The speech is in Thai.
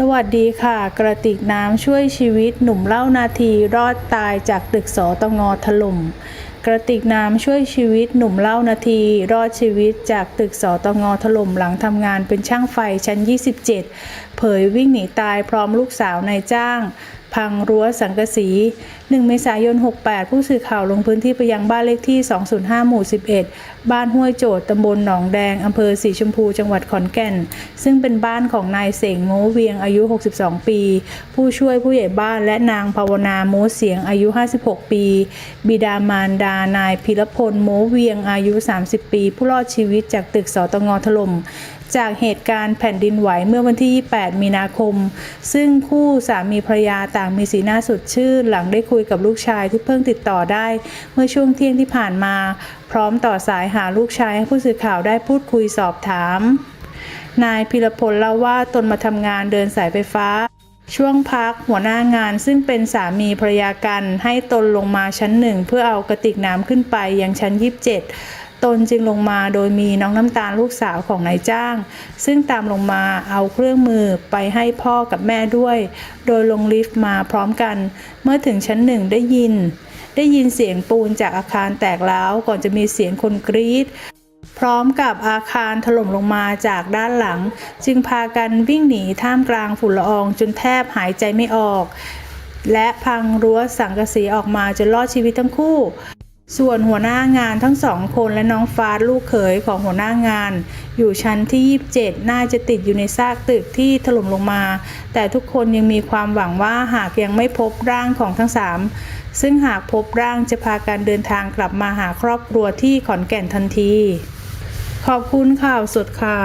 สวัสดีค่ะ กระติกน้ำช่วยชีวิตหนุ่มเล่านาทีรอดตายจากตึกสตงถล่ม กระติกน้ำช่วยชีวิตหนุ่มเล่านาทีรอดชีวิตจากตึกสตงถล่มหลังทำงานเป็นช่างไฟชั้น 27 เผยวิ่งหนีตายพร้อมลูกสาวนายจ้าง พังรั้วสังกะสี 1 เมษายน 68 ผู้สื่อข่าวลงพื้นที่ไปยังบ้านเลขที่ 205 หมู่ 11 บ้านห้วยโจดตำบลหนองแดงอำเภอสีชมพู จังหวัดขอนแก่น ซึ่งเป็นบ้านของนายเสงโมเวียงอายุ 62 ปี ผู้ช่วยผู้ใหญ่บ้านและนางภาวนาโมเสียงอายุ 56 ปี บิดามารดานายพิรพลโมเวียงอายุ 30 ปี ผู้รอดชีวิตจากตึกสตงถล่ม จากเหตุการณ์แผ่นดินไหวเมื่อวันที่ 28 มีนาคม ซึ่งคู่สามีภรรยาต่างมีสีหน้าสดชื่นหลังได้คุยกับลูกชายที่เพิ่งติดต่อได้ เมื่อช่วงเที่ยงที่ผ่านมา พร้อมต่อสายหาลูกชายให้ผู้สื่อข่าวได้พูดคุยสอบถาม นายพิรพลเล่าว่าตนมาทำงานเดินสายไฟฟ้าช่วงพักหัวหน้างานซึ่งเป็นสามีภรรยากัน ให้ตนลงมาชั้นหนึ่งเพื่อเอากระติกน้ำขึ้นไปยังชั้น 27 ตนจึงลงมาโดยมีน้องน้ำตาลลูกสาวของนายจ้าง ซึ่งตามลงมาเอาเครื่องมือไปให้พ่อกับแม่ด้วย โดยลงลิฟต์มาพร้อมกัน เมื่อถึงชั้นหนึ่งได้ยิน ได้ยินเสียงปูนจากอาคารแตกร้าวก่อนจะมีเสียงคนกรีดพร้อมกับอาคารถล่มลงมาจากด้านหลัง จึงพากันวิ่งหนีท่ามกลางฝุ่นละอองจนแทบหายใจไม่ออก และพังรั้วสังกะสีออกมาจนรอดชีวิตทั้งคู่ ส่วนหัวหน้างานทั้งสองคนและน้องฟ้าลูกเขยของหัวหน้างาน อยู่ชั้นที่ 27 น่าจะติดอยู่ในซากตึกที่ถล่มลงมา แต่ทุกคนยังมีความหวังว่าหากยังไม่พบร่างของทั้งสามซึ่งหากพบร่างจะพาการเดินทางกลับมาหาครอบครัวที่ขอนแก่นทันที ขอบคุณข่าวสดค่ะ